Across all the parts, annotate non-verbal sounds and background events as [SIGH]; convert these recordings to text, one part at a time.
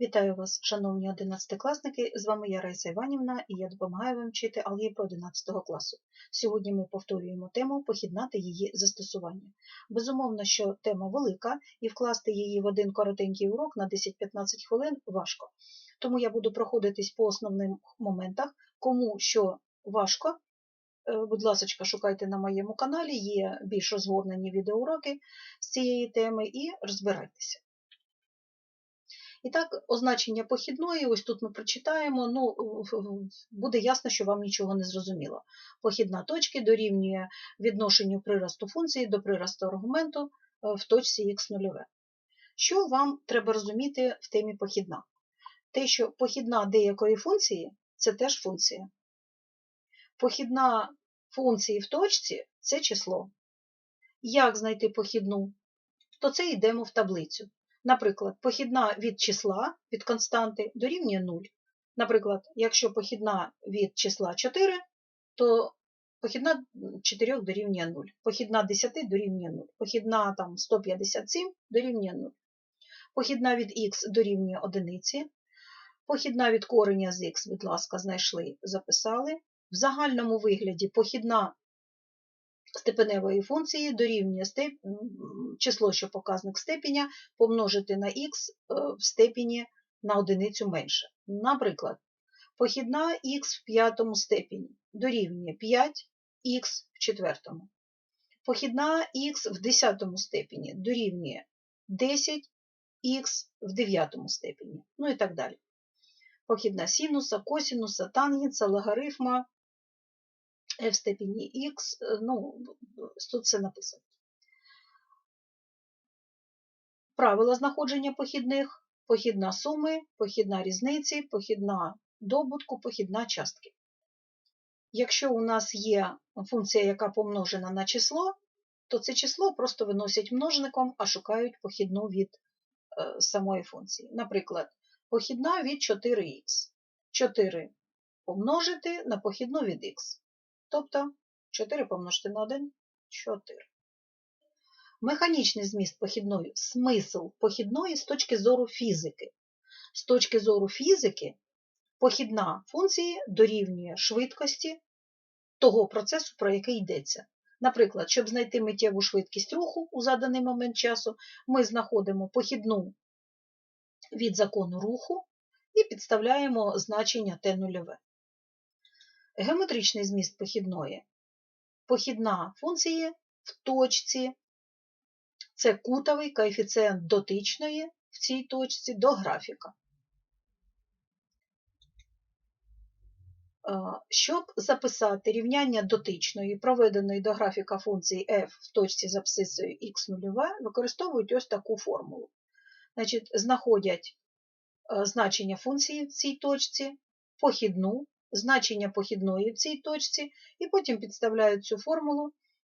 Вітаю вас, шановні одинадцятикласники! З вами я Раїса Іванівна і я допомагаю вам вчити алгебру 11 класу. Сьогодні ми повторюємо тему похідна та її застосування. Безумовно, що тема велика і вкласти її в один коротенький урок на 10-15 хвилин важко. Тому я буду проходитись по основним моментах. Кому що важко, е, будь ласка, шукайте на моєму каналі, є більш розгорнені відеоуроки з цієї теми і розбирайтеся. І так, означення похідної, ось тут ми прочитаємо, ну, буде ясно, що вам нічого не зрозуміло. Похідна точки дорівнює відношенню приросту функції до приросту аргументу е, в точці х0. Що вам треба розуміти в темі похідна? Те, що похідна деякої функції це теж функція. Похідна функції в точці це число. Як знайти похідну? То це йдемо в таблицю. Наприклад, похідна від числа від константи дорівнює 0. Наприклад, якщо похідна від числа 4, то похідна 4 дорівнює 0, похідна 10 дорівнює 0, похідна там, 157 дорівнює 0, похідна від х дорівнює 1, похідна від кореня з х, будь ласка, знайшли, записали. В загальному вигляді похідна степеневої функції дорівнює степ... число, що показник степеня, помножити на х е, в степені на одиницю менше. Наприклад, похідна х в п'ятому степені дорівнює 5х в четвертому. Похідна х в десятому степені дорівнює 10х в дев'ятому степені, ну і так далі. Похідна синуса, косінуса, тангенса, логарифма, f в степені х, ну, тут все написано. Правила знаходження похідних, похідна суми, похідна різниці, похідна добутку, похідна частки. Якщо у нас є функція, яка помножена на число, то це число просто виносять множником, а шукають похідну від е, самої функції. Наприклад, похідна від 4х. 4 помножити на похідну від х. Тобто 4 помножити на 1 4. Механічний зміст похідної смисл похідної з точки зору фізики. З точки зору фізики, похідна функції дорівнює швидкості того процесу, про який йдеться. Наприклад, щоб знайти миттєву швидкість руху у заданий момент часу, ми знаходимо похідну від закону руху і підставляємо значення t0. Геометричний зміст похідної. Похідна функції в точці це кутовий коефіцієнт дотичної в цій точці до графіка. Щоб записати рівняння дотичної, проведеної до графіка функції f в точці з абсцисою x0, використовують ось таку формулу. Значить, Знаходять значення функції в цій точці, похідну значення похідної в цій точці, і потім підставляють цю формулу,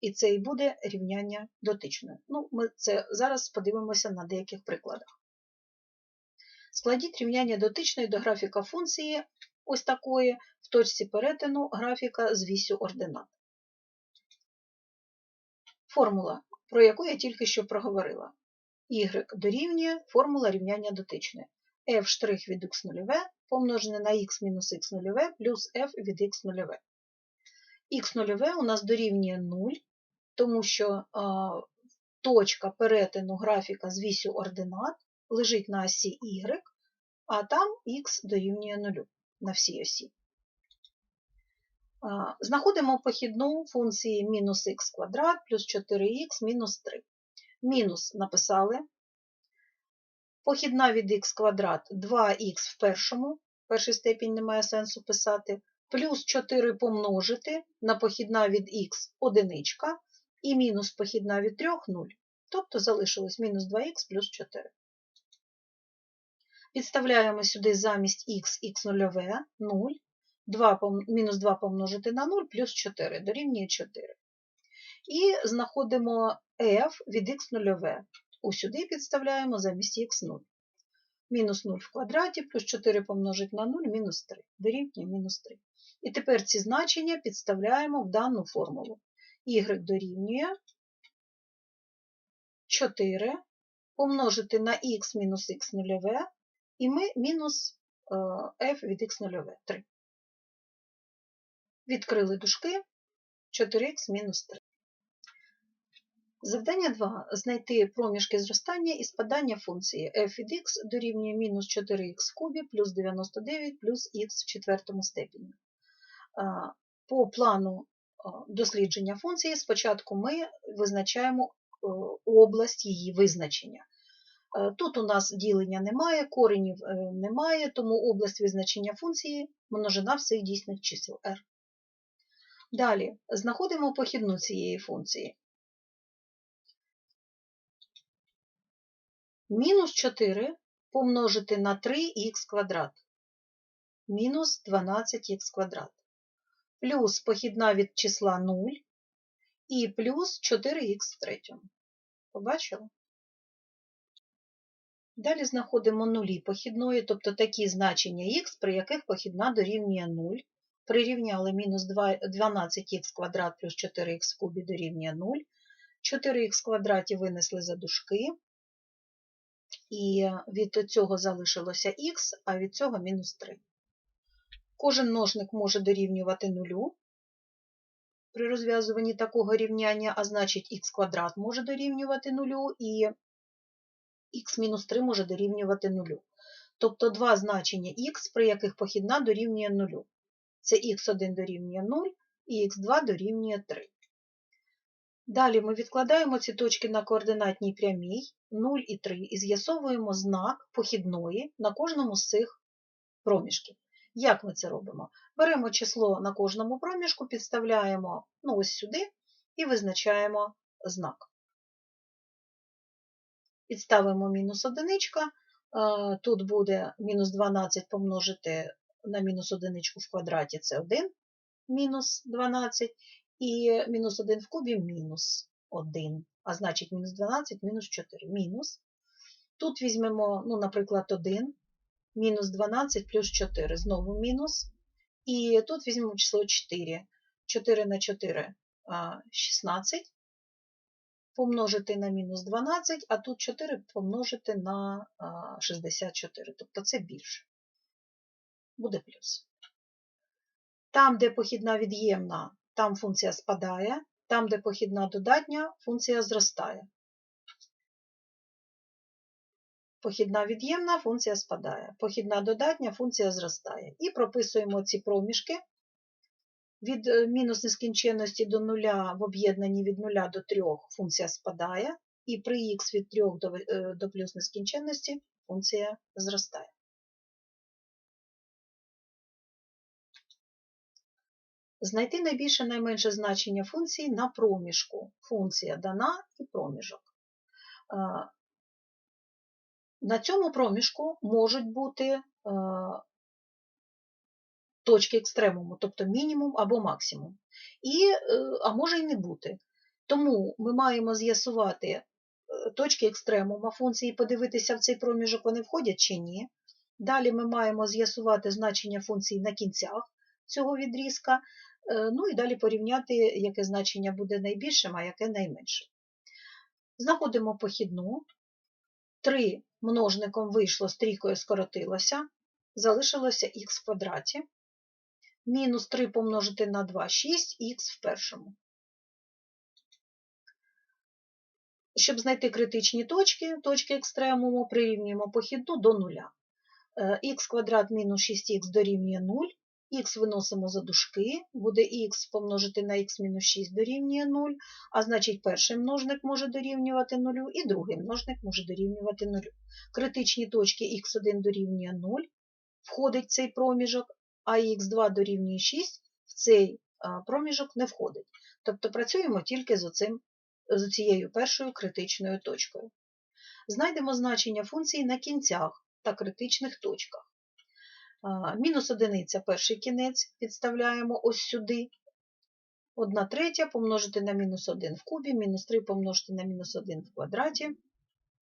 і це і буде рівняння дотичної. Ну, Ми це зараз подивимося на деяких прикладах. Складіть рівняння дотичної до графіка функції ось такої в точці перетину графіка з вісю ординат. Формула, про яку я тільки що проговорила. Y дорівнює формула рівняння дотичної f' від x0 помножене на х мінус х0 плюс f від х0. х0 у нас дорівнює 0, тому що точка перетину графіка з вісю ординат лежить на осі y, а там х дорівнює 0 на всій осі. Знаходимо похідну функції мінус х квадрат плюс 4х мінус 3. Мінус написали, Похідна від х квадрат 2х в першому, перший степінь немає сенсу писати, плюс 4 помножити на похідна від х одиничка і мінус похідна від 3 0. Тобто залишилось мінус 2х плюс 4. Підставляємо сюди замість х х0 0, 2, мінус 2 помножити на 0 плюс 4 дорівнює 4. І знаходимо f від х0. Усюди підставляємо замість х0. Мінус 0 в квадраті плюс 4 помножить на 0 мінус 3. Дорівнює мінус 3. І тепер ці значення підставляємо в дану формулу. y дорівнює 4 помножити на х мінус х нульове І ми мінус е, f від х нульове 3. Відкрили дужки 4х мінус 3. Завдання 2. Знайти проміжки зростання і спадання функції f від х дорівнює мінус 4х в кубі плюс 99 плюс х в четвертому степені. По плану дослідження функції спочатку ми визначаємо е, область її визначення. Е, Тут у нас ділення немає, коренів е, немає, тому область визначення функції множина всіх дійсних чисел r. Далі знаходимо похідну цієї функції. Мінус 4 помножити на 3х квадрат. Мінус 12х квадрат. Плюс похідна від числа 0 і плюс 4х в третьому. Побачили? Далі знаходимо нулі похідної, тобто такі значення х, при яких похідна дорівнює 0. Прирівняли мінус 12х квадрат плюс 4х в кубі дорівнює 0. 4х квадраті винесли за дужки. І від цього залишилося х, а від цього мінус 3. Кожен множник може дорівнювати нулю при розв'язуванні такого рівняння, а значить х квадрат може дорівнювати нулю, і х-3 може дорівнювати нулю. Тобто два значення х, при яких похідна дорівнює нулю. Це х1 дорівнює 0 і х2 дорівнює 3. Далі ми відкладаємо ці точки на координатній прямій 0 і 3 і з'ясовуємо знак похідної на кожному з цих проміжків. Як ми це робимо? Беремо число на кожному проміжку, підставляємо ну, ось сюди і визначаємо знак. Підставимо мінус одиничка, тут буде мінус 12 помножити на мінус одиничку в квадраті це 1, мінус 12, і мінус 1 в кубі мінус 1, а значить мінус 12, мінус 4, мінус. Тут візьмемо, ну, наприклад, 1, мінус 12 плюс 4, знову мінус. І тут візьмемо число 4. 4 на 4 – 16, помножити на мінус 12, а тут 4 помножити на 64, тобто це більше. Буде плюс. Там, де похідна від'ємна, там функція спадає, там, де похідна додатня, функція зростає. Похідна від'ємна функція спадає. Похідна додатня функція зростає. І прописуємо ці проміжки від е, мінус нескінченності до нуля в об'єднанні від нуля до 3 функція спадає, і при х від 3 до, е, до плюс нескінченності функція зростає. Знайти найбільше найменше значення функції на проміжку. Функція дана і проміжок. На цьому проміжку можуть бути точки екстремуму, тобто мінімум або максимум. І, е, А може й не бути. Тому ми маємо з'ясувати е, точки екстремума функції, подивитися в цей проміжок, вони входять чи ні. Далі ми маємо з'ясувати значення функції на кінцях цього відрізка, Е, ну і далі порівняти, яке значення буде найбільшим, а яке найменшим. Знаходимо похідну. 3 множником вийшло, стрійкою скоротилося, залишилося х в квадраті. Мінус 3 помножити на 2 6 х в першому. Щоб знайти критичні точки, точки екстремуму, прирівнюємо похідну до нуля. Х е, квадрат мінус 6х дорівнює 0, х виносимо за дужки, буде х помножити на х-6 дорівнює 0, а значить перший множник може дорівнювати 0, і другий множник може дорівнювати 0. Критичні точки х1 дорівнює 0, входить цей проміжок, а х2 дорівнює 6 в цей проміжок не входить. Тобто працюємо тільки з, оцим, з цією першою критичною точкою. Знайдемо значення функції на кінцях та критичних точках. Мінус одиниця перший кінець підставляємо ось сюди. 1 третя помножити на мінус 1 в кубі, мінус 3 помножити на мінус 1 в квадраті.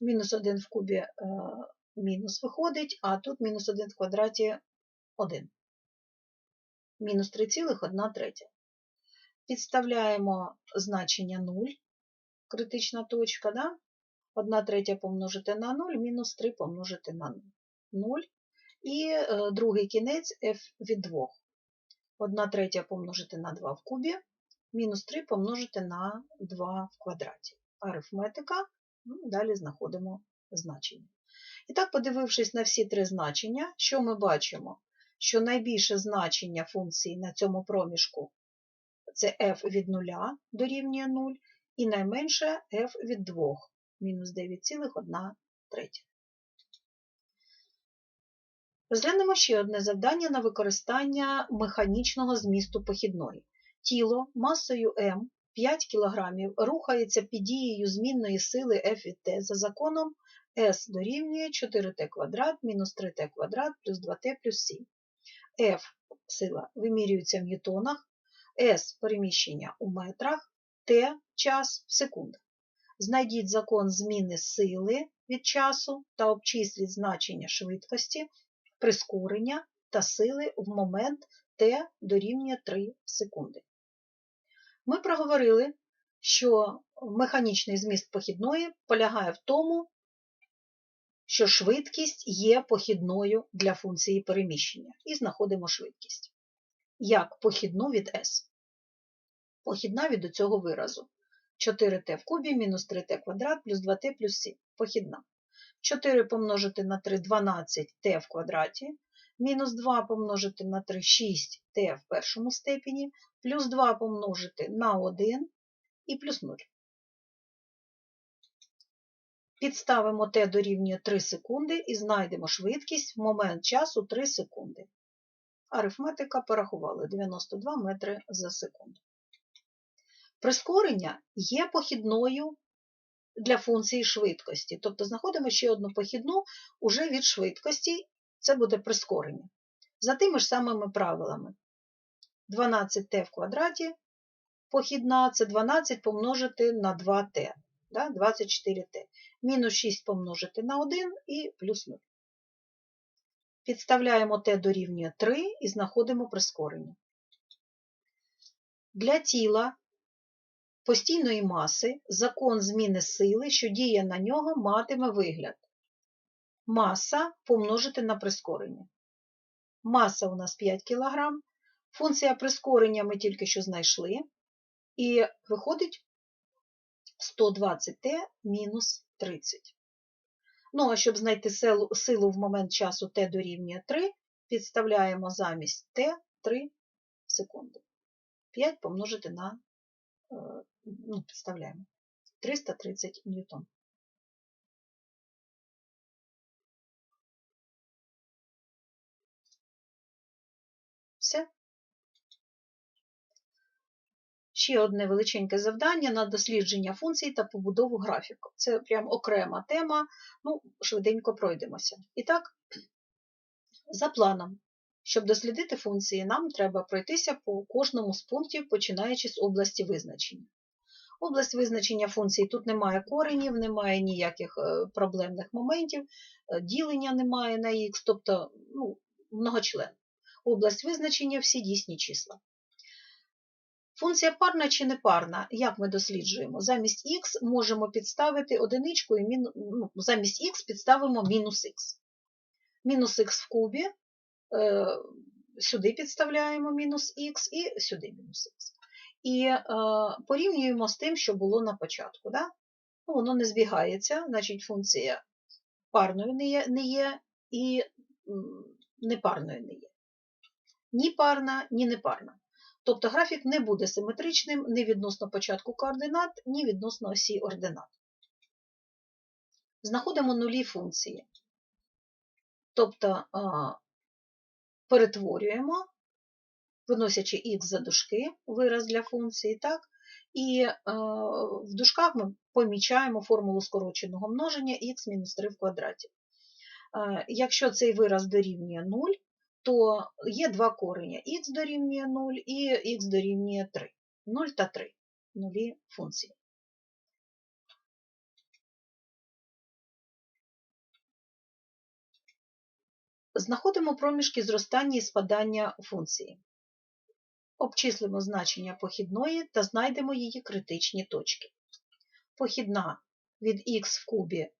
Мінус 1 в кубі е, мінус виходить, а тут мінус 1 в квадраті 1. Мінус 3,1 третя. Підставляємо значення 0, критична точка. да? 1 третя помножити на 0, мінус 3 помножити на 0. 0. І е, другий кінець f від 2. 1 третя помножити на 2 в кубі, мінус 3 помножити на 2 в квадраті. Арифметика, ну, далі знаходимо значення. І так, подивившись на всі три значення, що ми бачимо? Що найбільше значення функції на цьому проміжку це f від 0 дорівнює 0, і найменше f від 2, мінус 9,1 третя. Розглянемо ще одне завдання на використання механічного змісту похідної. Тіло масою М 5 кг рухається під дією змінної сили F від T за законом S дорівнює 4t квадрат мінус 3t квадрат плюс 2t плюс 7. F сила вимірюється в ньютонах, S переміщення у метрах, T час в секундах. Знайдіть закон зміни сили від часу та обчисліть значення швидкості, прискорення та сили в момент t дорівнює 3 секунди. Ми проговорили, що механічний зміст похідної полягає в тому, що швидкість є похідною для функції переміщення. І знаходимо швидкість. Як похідну від s. Похідна від цього виразу. 4t в кубі мінус 3t квадрат плюс 2t плюс 7. Похідна. 4 помножити на 3 12t в квадраті, мінус 2 помножити на 3 6t в першому степені, плюс 2 помножити на 1 і плюс 0. Підставимо t дорівнює 3 секунди і знайдемо швидкість в момент часу 3 секунди. Арифметика порахували 92 метри за секунду. Прискорення є похідною для функції швидкості. Тобто знаходимо ще одну похідну уже від швидкості, це буде прискорення. За тими ж самими правилами. 12t в квадраті похідна це 12 помножити на 2t, да, 24t. Мінус 6 помножити на 1 і плюс 0. Підставляємо t дорівнює 3 і знаходимо прискорення. Для тіла постійної маси закон зміни сили, що діє на нього, матиме вигляд. Маса помножити на прискорення. Маса у нас 5 кг. Функція прискорення ми тільки що знайшли. І виходить 120t мінус 30. Ну, а щоб знайти силу в момент часу t дорівнює 3, підставляємо замість t 3 секунди. 5 помножити на ну, підставляємо 330 ньютон. Все. Ще одне величеньке завдання на дослідження функцій та побудову графіку. Це прям окрема тема, ну, швиденько пройдемося. І так, за планом, щоб дослідити функції, нам треба пройтися по кожному з пунктів, починаючи з області визначення. Область визначення функцій тут немає коренів, немає ніяких е, проблемних моментів, е, ділення немає на х, тобто ну, многочлен. Область визначення всі дійсні числа. Функція парна чи непарна, як ми досліджуємо? Замість х можемо підставити одиничку і міну... ну, замість х підставимо мінус х. Мінус х в кубі, е, сюди підставляємо мінус х і сюди мінус х і е, порівнюємо з тим, що було на початку. Да? Ну, Воно не збігається, значить функція парною не є, не є і непарною не є. Ні парна, ні непарна. Тобто графік не буде симетричним ні відносно початку координат, ні відносно осі ординат. Знаходимо нулі функції. Тобто перетворюємо виносячи х за дужки, вираз для функції, так? і е, в дужках ми помічаємо формулу скороченого множення х-3 в квадраті. Е, якщо цей вираз дорівнює 0, то є два корення х дорівнює 0 і х дорівнює 3. 0 та 3 нулі функції. Знаходимо проміжки зростання і спадання функції. Обчислимо значення похідної та знайдемо її критичні точки. Похідна від х в кубі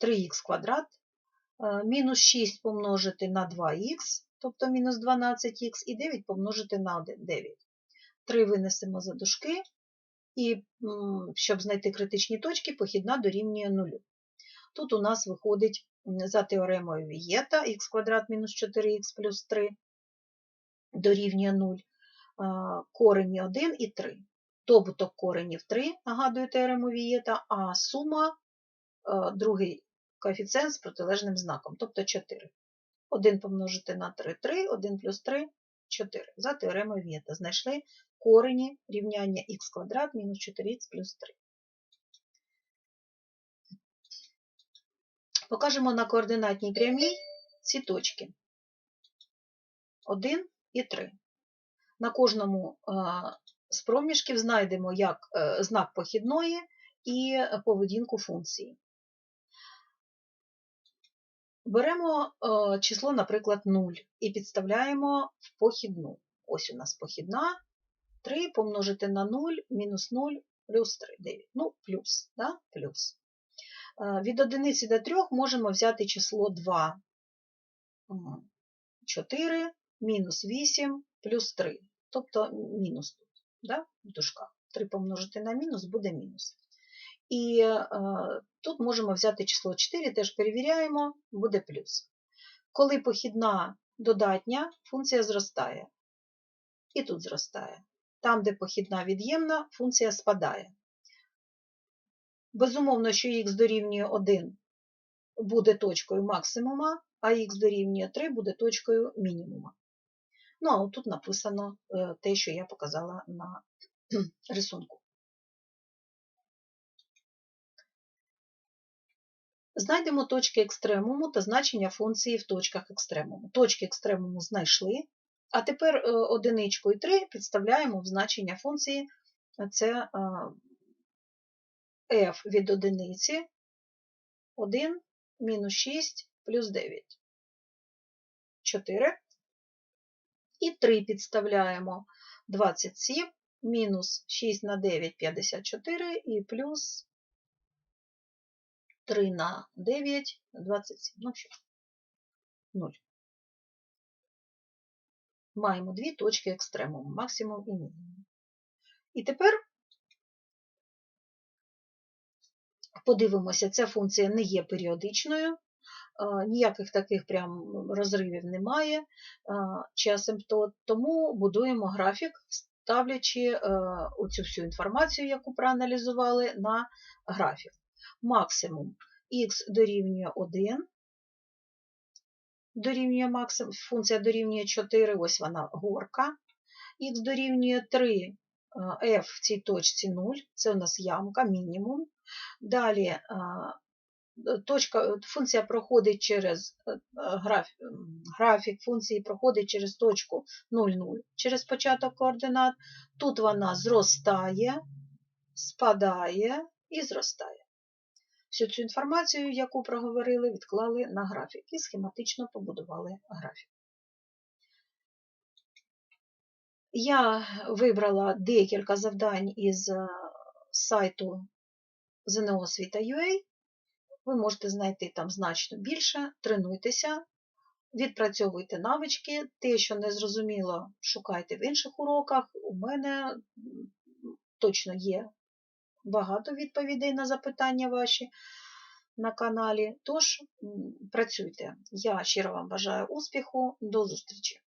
3х е, квадрат Е, Мінус 6 помножити на 2х, тобто мінус 12х, і 9 помножити на 1, 9. 3 винесемо за дужки, і щоб знайти критичні точки, похідна дорівнює 0. Тут у нас виходить за теоремою Вієта х квадрат мінус 4х плюс 3 дорівнює 0, е, корені 1 і 3. Добуток коренів 3, нагадую теорему Вієта, а сума, е, другий коефіцієнт з протилежним знаком, тобто 4. 1 помножити на 3 – 3, 1 плюс 3 – 4. За теоремою Вієта знайшли корені рівняння х квадрат мінус 4х плюс 3. Покажемо на координатній прямій ці точки. 1 і 3. На кожному е, з проміжків знайдемо як е, знак похідної і поведінку функції. Беремо е, число, наприклад, 0 і підставляємо в похідну. Ось у нас похідна. 3 помножити на 0, мінус 0, плюс 3, 9. Ну, плюс, да? плюс. Від одиниці до 3 можемо взяти число 2. 4, мінус 8, плюс 3. Тобто мінус тут, да? в дужках. 3 помножити на мінус буде мінус. І е, тут можемо взяти число 4, теж перевіряємо, буде плюс. Коли похідна додатня, функція зростає. І тут зростає. Там, де похідна від'ємна, функція спадає. Безумовно, що х дорівнює 1 буде точкою максимума, а х дорівнює 3 буде точкою мінімума. Ну, а тут написано е, те, що я показала на [CLEARS THROAT] рисунку. Знайдемо точки екстремуму та значення функції в точках екстремуму. Точки екстремуму знайшли, а тепер е, одиничку і 3 підставляємо в значення функції. Це f від одиниці 1 мінус 6 плюс 9. 4. І 3 підставляємо 27 мінус 6 на 9 54 і плюс 3 на 9, 27. Ну що, 0. Маємо дві точки екстремуму, максимум і мінімум. І тепер подивимося, ця функція не є періодичною, ніяких таких прям розривів немає чи асимптот, тому будуємо графік, ставлячи оцю всю інформацію, яку проаналізували, на графік максимум х дорівнює 1, дорівнює максимум, функція дорівнює 4, ось вона горка, х дорівнює 3, f в цій точці 0, це у нас ямка, мінімум. Далі точка, функція проходить через графік, графік функції проходить через точку 0,0, через початок координат. Тут вона зростає, спадає і зростає. Всю цю інформацію, яку проговорили, відклали на графік і схематично побудували графік. Я вибрала декілька завдань із сайту Освіта.ua. Ви можете знайти там значно більше, тренуйтеся, відпрацьовуйте навички. Те, що не зрозуміло, шукайте в інших уроках. У мене точно є багато відповідей на запитання ваші на каналі. Тож, працюйте. Я щиро вам бажаю успіху, до зустрічі!